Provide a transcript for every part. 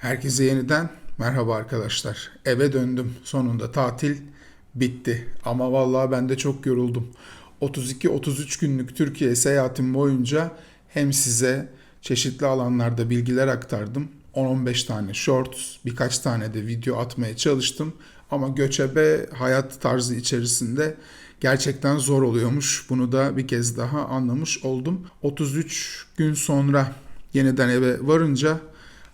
Herkese yeniden merhaba arkadaşlar. Eve döndüm. Sonunda tatil bitti. Ama vallahi ben de çok yoruldum. 32-33 günlük Türkiye seyahatim boyunca hem size çeşitli alanlarda bilgiler aktardım. 10-15 tane shorts, birkaç tane de video atmaya çalıştım. Ama göçebe hayat tarzı içerisinde gerçekten zor oluyormuş. Bunu da bir kez daha anlamış oldum. 33 gün sonra yeniden eve varınca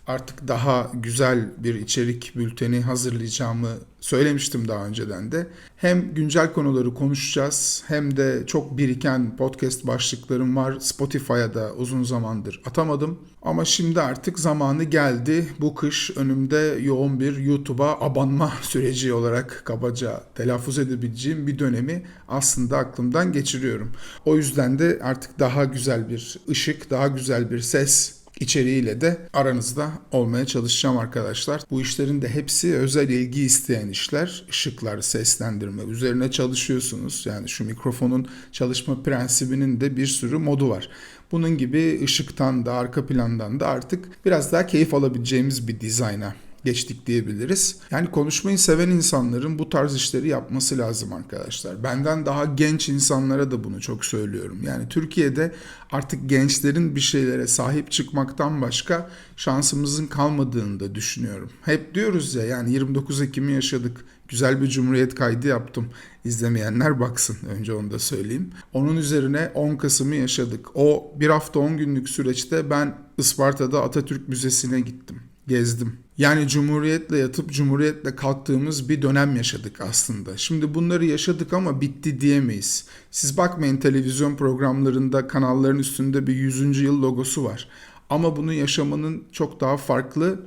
artık daha güzel bir içerik bülteni hazırlayacağımı söylemiştim daha önceden de. Hem güncel konuları konuşacağız hem de çok biriken podcast başlıklarım var. Spotify'a da uzun zamandır atamadım. Ama şimdi artık zamanı geldi. Bu kış önümde yoğun bir YouTube'a abanma süreci olarak kabaca telaffuz edebileceğim bir dönemi aslında aklımdan geçiriyorum. O yüzden de artık daha güzel bir ışık, daha güzel bir ses içeriğiyle de aranızda olmaya çalışacağım arkadaşlar. Bu işlerin de hepsi özel ilgi isteyen işler. Işıklar, seslendirme üzerine çalışıyorsunuz. Yani şu mikrofonun çalışma prensibinin de bir sürü modu var. Bunun gibi ışıktan da arka plandan da artık biraz daha keyif alabileceğimiz bir dizayna geçtik diyebiliriz. Yani konuşmayı seven insanların bu tarz işleri yapması lazım arkadaşlar. Benden daha genç insanlara da bunu çok söylüyorum. Yani Türkiye'de artık gençlerin bir şeylere sahip çıkmaktan başka şansımızın kalmadığını da düşünüyorum. Hep diyoruz ya yani 29 Ekim'i yaşadık. Güzel bir cumhuriyet kaydı yaptım. İzlemeyenler baksın önce onu da söyleyeyim. Onun üzerine 10 Kasım'ı yaşadık. O bir hafta 10 günlük süreçte ben Isparta'da Atatürk Müzesi'ne gittim. Gezdim. Yani cumhuriyetle yatıp cumhuriyetle kalktığımız bir dönem yaşadık aslında. Şimdi bunları yaşadık ama bitti diyemeyiz. Siz bakmayın televizyon programlarında kanalların üstünde bir 100. yıl logosu var. Ama bunu yaşamanın çok daha farklı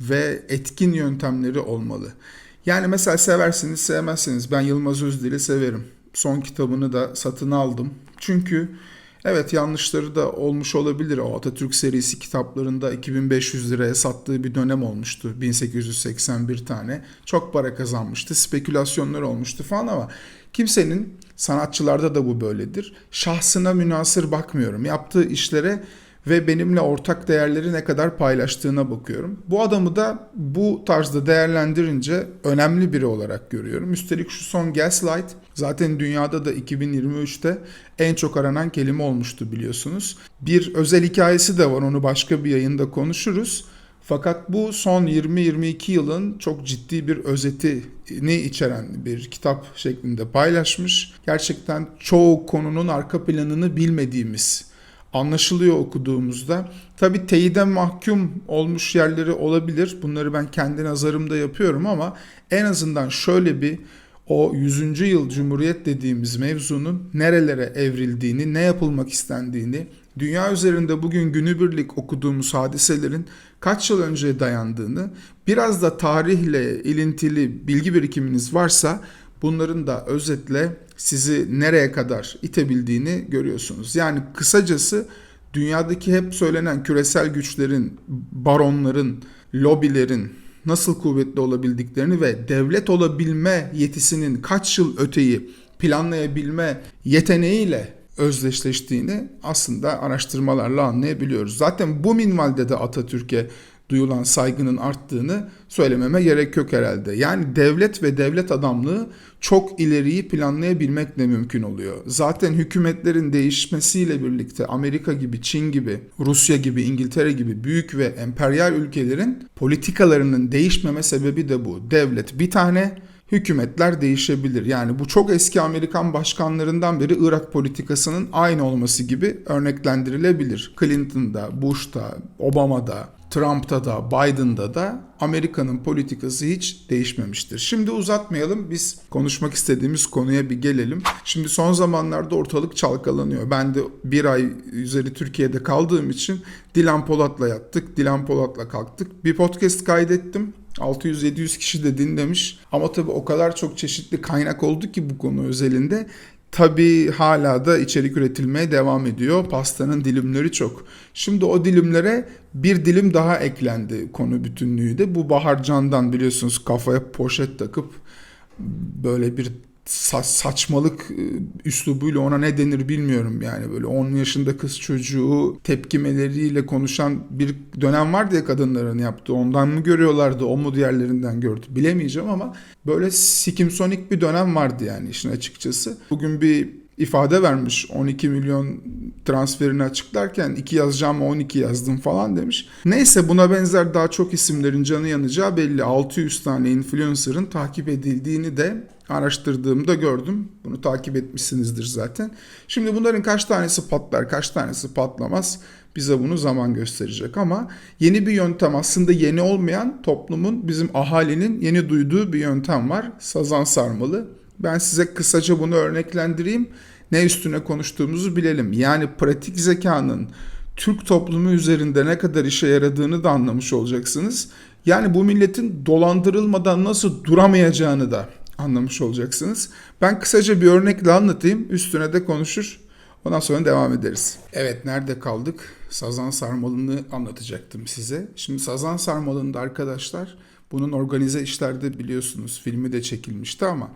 ve etkin yöntemleri olmalı. Yani mesela seversiniz sevmezsiniz. Ben Yılmaz Özdil'i severim. Son kitabını da satın aldım. Çünkü Evet yanlışları da olmuş olabilir. O Atatürk serisi kitaplarında 2500 liraya sattığı bir dönem olmuştu. 1881 tane. Çok para kazanmıştı. Spekülasyonlar olmuştu falan ama kimsenin sanatçılarda da bu böyledir. Şahsına münasır bakmıyorum. Yaptığı işlere ve benimle ortak değerleri ne kadar paylaştığına bakıyorum. Bu adamı da bu tarzda değerlendirince önemli biri olarak görüyorum. Üstelik şu son Gaslight zaten dünyada da 2023'te en çok aranan kelime olmuştu biliyorsunuz. Bir özel hikayesi de var onu başka bir yayında konuşuruz. Fakat bu son 20-22 yılın çok ciddi bir özetini içeren bir kitap şeklinde paylaşmış. Gerçekten çoğu konunun arka planını bilmediğimiz anlaşılıyor okuduğumuzda. Tabi teyide mahkum olmuş yerleri olabilir. Bunları ben kendi nazarımda yapıyorum ama en azından şöyle bir o 100. yıl Cumhuriyet dediğimiz mevzunun nerelere evrildiğini, ne yapılmak istendiğini, dünya üzerinde bugün günübirlik okuduğumuz hadiselerin kaç yıl önce dayandığını, biraz da tarihle ilintili bilgi birikiminiz varsa bunların da özetle sizi nereye kadar itebildiğini görüyorsunuz. Yani kısacası dünyadaki hep söylenen küresel güçlerin, baronların, lobilerin nasıl kuvvetli olabildiklerini ve devlet olabilme yetisinin kaç yıl öteyi planlayabilme yeteneğiyle özdeşleştiğini aslında araştırmalarla anlayabiliyoruz. Zaten bu minvalde de Atatürk'e duyulan saygının arttığını söylememe gerek yok herhalde. Yani devlet ve devlet adamlığı çok ileriyi planlayabilmekle mümkün oluyor. Zaten hükümetlerin değişmesiyle birlikte Amerika gibi, Çin gibi, Rusya gibi, İngiltere gibi büyük ve emperyal ülkelerin politikalarının değişmeme sebebi de bu. Devlet bir tane, hükümetler değişebilir. Yani bu çok eski Amerikan başkanlarından beri Irak politikasının aynı olması gibi örneklendirilebilir. Clinton'da, Bush'ta, Obama'da, Trump'ta da Biden'da da Amerika'nın politikası hiç değişmemiştir. Şimdi uzatmayalım biz konuşmak istediğimiz konuya bir gelelim. Şimdi son zamanlarda ortalık çalkalanıyor. Ben de bir ay üzeri Türkiye'de kaldığım için Dilan Polat'la yattık, Dilan Polat'la kalktık. Bir podcast kaydettim. 600-700 kişi de dinlemiş. Ama tabii o kadar çok çeşitli kaynak oldu ki bu konu özelinde. Tabii hala da içerik üretilmeye devam ediyor. Pastanın dilimleri çok. Şimdi o dilimlere bir dilim daha eklendi konu bütünlüğü de. Bu Bahar Can'dan biliyorsunuz kafaya poşet takıp böyle bir sa- saçmalık e, üslubuyla ona ne denir bilmiyorum yani böyle 10 yaşında kız çocuğu tepkimeleriyle konuşan bir dönem vardı ya kadınların yaptığı ondan mı görüyorlardı o mu diğerlerinden gördü bilemeyeceğim ama böyle sikimsonik bir dönem vardı yani işin açıkçası. Bugün bir ifade vermiş 12 milyon transferini açıklarken 2 yazacağım 12 yazdım falan demiş. Neyse buna benzer daha çok isimlerin canı yanacağı belli 600 tane influencer'ın takip edildiğini de araştırdığımda gördüm. Bunu takip etmişsinizdir zaten. Şimdi bunların kaç tanesi patlar, kaç tanesi patlamaz bize bunu zaman gösterecek ama yeni bir yöntem aslında yeni olmayan toplumun bizim ahalinin yeni duyduğu bir yöntem var. Sazan sarmalı. Ben size kısaca bunu örneklendireyim. Ne üstüne konuştuğumuzu bilelim. Yani pratik zekanın Türk toplumu üzerinde ne kadar işe yaradığını da anlamış olacaksınız. Yani bu milletin dolandırılmadan nasıl duramayacağını da anlamış olacaksınız. Ben kısaca bir örnekle anlatayım. Üstüne de konuşur. Ondan sonra devam ederiz. Evet nerede kaldık? Sazan sarmalını anlatacaktım size. Şimdi sazan sarmalında arkadaşlar bunun organize işlerde biliyorsunuz filmi de çekilmişti ama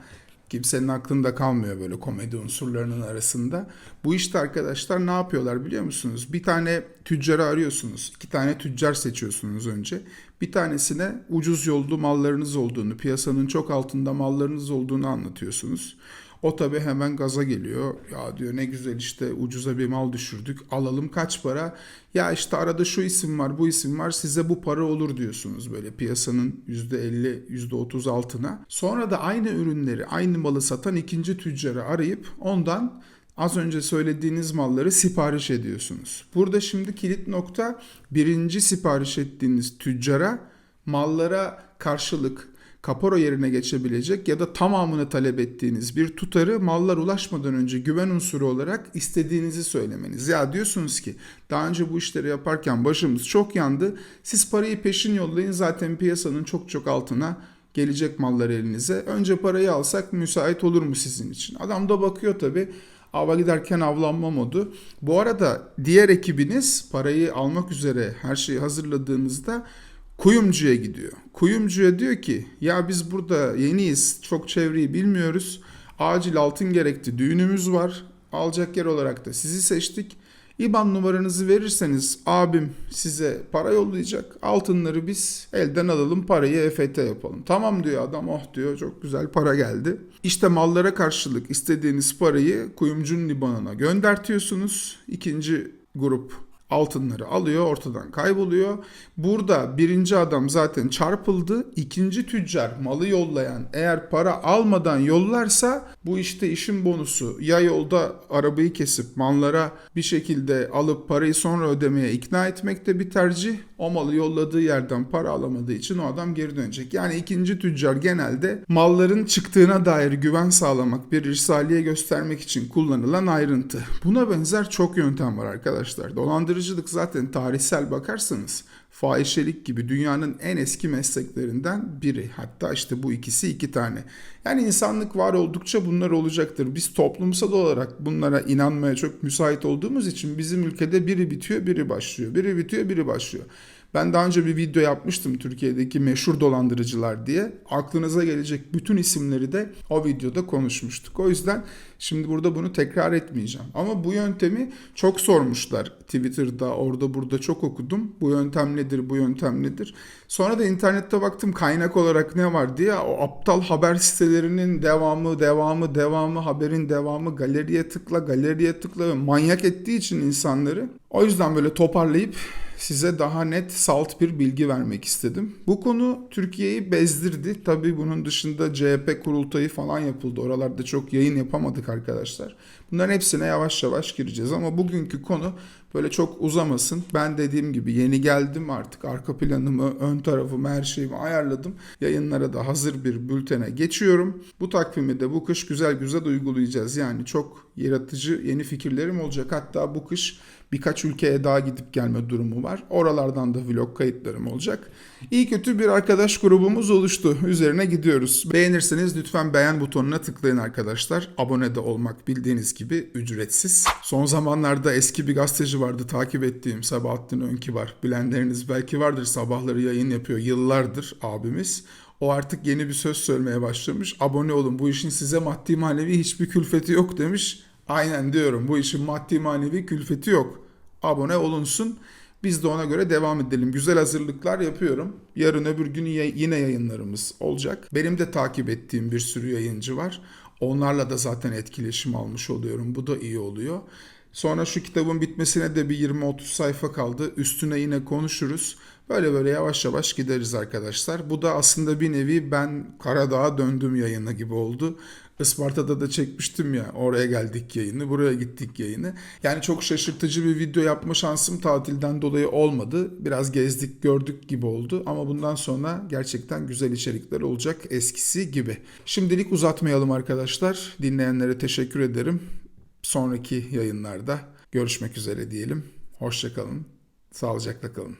kimsenin aklında kalmıyor böyle komedi unsurlarının arasında. Bu işte arkadaşlar ne yapıyorlar biliyor musunuz? Bir tane tüccarı arıyorsunuz. iki tane tüccar seçiyorsunuz önce. Bir tanesine ucuz yollu mallarınız olduğunu, piyasanın çok altında mallarınız olduğunu anlatıyorsunuz. O tabi hemen gaza geliyor. Ya diyor ne güzel işte ucuza bir mal düşürdük. Alalım kaç para? Ya işte arada şu isim var, bu isim var. Size bu para olur diyorsunuz böyle piyasanın %50, %30 altına. Sonra da aynı ürünleri, aynı malı satan ikinci tüccarı arayıp ondan az önce söylediğiniz malları sipariş ediyorsunuz. Burada şimdi kilit nokta birinci sipariş ettiğiniz tüccara mallara karşılık kapora yerine geçebilecek ya da tamamını talep ettiğiniz bir tutarı mallar ulaşmadan önce güven unsuru olarak istediğinizi söylemeniz. Ya diyorsunuz ki daha önce bu işleri yaparken başımız çok yandı. Siz parayı peşin yollayın zaten piyasanın çok çok altına gelecek mallar elinize. Önce parayı alsak müsait olur mu sizin için? Adam da bakıyor tabii ava giderken avlanma modu. Bu arada diğer ekibiniz parayı almak üzere her şeyi hazırladığınızda kuyumcuya gidiyor. Kuyumcuya diyor ki ya biz burada yeniyiz çok çevreyi bilmiyoruz. Acil altın gerekti düğünümüz var. Alacak yer olarak da sizi seçtik. İban numaranızı verirseniz abim size para yollayacak. Altınları biz elden alalım parayı EFT yapalım. Tamam diyor adam oh diyor çok güzel para geldi. İşte mallara karşılık istediğiniz parayı kuyumcunun IBAN'ına göndertiyorsunuz. İkinci grup altınları alıyor ortadan kayboluyor. Burada birinci adam zaten çarpıldı. İkinci tüccar malı yollayan eğer para almadan yollarsa bu işte işin bonusu. Ya yolda arabayı kesip mallara bir şekilde alıp parayı sonra ödemeye ikna etmek de bir tercih. O malı yolladığı yerden para alamadığı için o adam geri dönecek. Yani ikinci tüccar genelde malların çıktığına dair güven sağlamak, bir irsaliye göstermek için kullanılan ayrıntı. Buna benzer çok yöntem var arkadaşlar. Dolandırıcılık zaten tarihsel bakarsanız fahişelik gibi dünyanın en eski mesleklerinden biri. Hatta işte bu ikisi iki tane. Yani insanlık var oldukça bunlar olacaktır. Biz toplumsal olarak bunlara inanmaya çok müsait olduğumuz için bizim ülkede biri bitiyor, biri başlıyor. Biri bitiyor, biri başlıyor. Ben daha önce bir video yapmıştım Türkiye'deki meşhur dolandırıcılar diye. Aklınıza gelecek bütün isimleri de o videoda konuşmuştuk. O yüzden şimdi burada bunu tekrar etmeyeceğim. Ama bu yöntemi çok sormuşlar Twitter'da, orada burada çok okudum. Bu yöntem nedir, bu yöntem nedir? Sonra da internette baktım kaynak olarak ne var diye. O aptal haber sitelerinin devamı, devamı, devamı, haberin devamı, galeriye tıkla, galeriye tıkla manyak ettiği için insanları. O yüzden böyle toparlayıp size daha net salt bir bilgi vermek istedim. Bu konu Türkiye'yi bezdirdi. Tabii bunun dışında CHP kurultayı falan yapıldı. Oralarda çok yayın yapamadık arkadaşlar. Bunların hepsine yavaş yavaş gireceğiz ama bugünkü konu böyle çok uzamasın. Ben dediğim gibi yeni geldim artık arka planımı, ön tarafımı, her şeyimi ayarladım. Yayınlara da hazır bir bültene geçiyorum. Bu takvimi de bu kış güzel güzel uygulayacağız. Yani çok yaratıcı yeni fikirlerim olacak. Hatta bu kış birkaç ülkeye daha gidip gelme durumu var. Oralardan da vlog kayıtlarım olacak. İyi kötü bir arkadaş grubumuz oluştu. Üzerine gidiyoruz. Beğenirseniz lütfen beğen butonuna tıklayın arkadaşlar. Abone de olmak bildiğiniz gibi ücretsiz. Son zamanlarda eski bir gazeteci vardı takip ettiğim Sabahattin Önkibar. Bilenleriniz belki vardır sabahları yayın yapıyor yıllardır abimiz. O artık yeni bir söz söylemeye başlamış. Abone olun bu işin size maddi manevi hiçbir külfeti yok demiş. Aynen diyorum bu işin maddi manevi külfeti yok. Abone olunsun. Biz de ona göre devam edelim. Güzel hazırlıklar yapıyorum. Yarın öbür gün yine yayınlarımız olacak. Benim de takip ettiğim bir sürü yayıncı var. Onlarla da zaten etkileşim almış oluyorum. Bu da iyi oluyor. Sonra şu kitabın bitmesine de bir 20-30 sayfa kaldı. Üstüne yine konuşuruz. Böyle böyle yavaş yavaş gideriz arkadaşlar. Bu da aslında bir nevi ben Karadağ'a döndüm yayını gibi oldu. Isparta'da da çekmiştim ya oraya geldik yayını buraya gittik yayını. Yani çok şaşırtıcı bir video yapma şansım tatilden dolayı olmadı. Biraz gezdik gördük gibi oldu ama bundan sonra gerçekten güzel içerikler olacak eskisi gibi. Şimdilik uzatmayalım arkadaşlar. Dinleyenlere teşekkür ederim. Sonraki yayınlarda görüşmek üzere diyelim. Hoşçakalın. Sağlıcakla kalın.